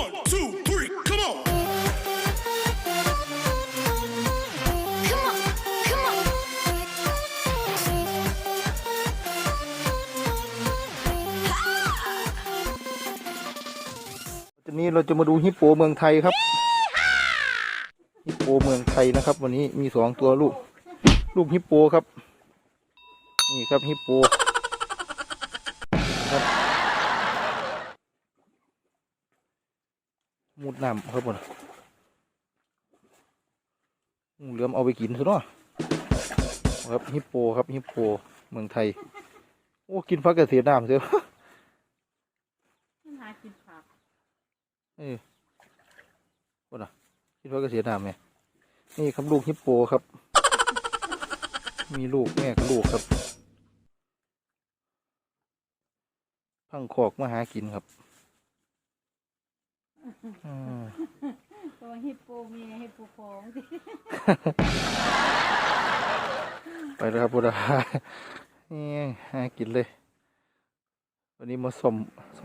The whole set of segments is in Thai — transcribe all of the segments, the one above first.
One, two, three, come on. Come on, come on. ทีนี้เราจะมาดูฮิปโปเมืองไทยครับ ฮิปโปเมืองไทยนะครับ วันนี้มีสองตัวลูก ลูกฮิปโปครับ นี่ครับฮิปโป มุดน้ำครับผมงูเหลือมเอาไปกินซะเนาะครับฮิปโปครับฮิปโปเมืองไทย โอ้กินพักเกษตรน้ำเสียหากินผักเออคนอะคิดว่าก็เสียน้ำไงนี่ครับลูกฮิปโปครับ มีลูกแม่กับลูกครับ พังคอกมาหากินครับ อืมตัวฮิปโปเมียฮิปโปของสิไปแล้วครับพุทธานี่หากินเลย วันนี้มาสม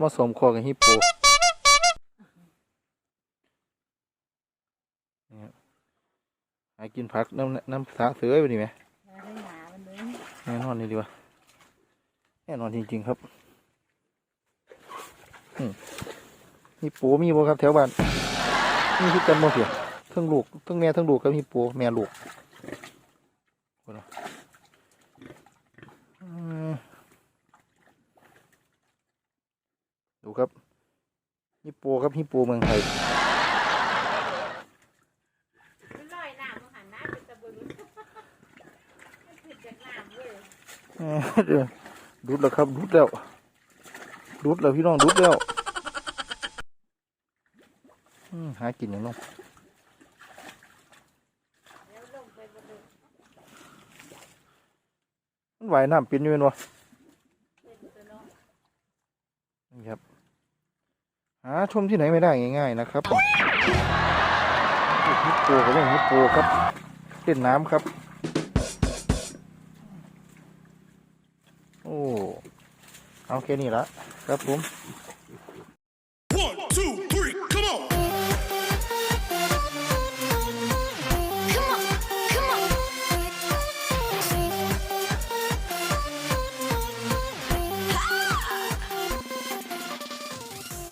มาสมคอกับฮิปโปนี่ครับหากินผักน้ำน้ำสาเสือไปดีไหมอย่าให้หนามันเลยแน่นอนเลยดีวะแน่นอนจริง ๆ ครับ อืม ฮิปโปมีบ่ครับแถวบ้านมีคือกันบ่เสียทั้งลูกทั้งแม่ทั้งลูกกับฮิปโปแม่ลูกคนละอืมดูครับฮิปโปครับฮิปโปเมืองไทยมันลอยน้ำมันหันหน้าเป็นตะบึงมันผิดจากน้ำเลยเอ้อเดี๋ยวดูดแล้วครับดูดแล้วดูดแล้วพี่น้องดูดแล้วอืม หากินอย่างน้องงมันว่ายน้ำเป็นอยู่แม่นวะเป็นตัวน้องนี่ครับ หาชมที่ไหนไม่ได้ง่าย ๆ นะครับลูกฮิปโปกับเรื่องฮิปโปครับเล่นน้ำครับ โอ้ เอาแค่นี้ละครับผม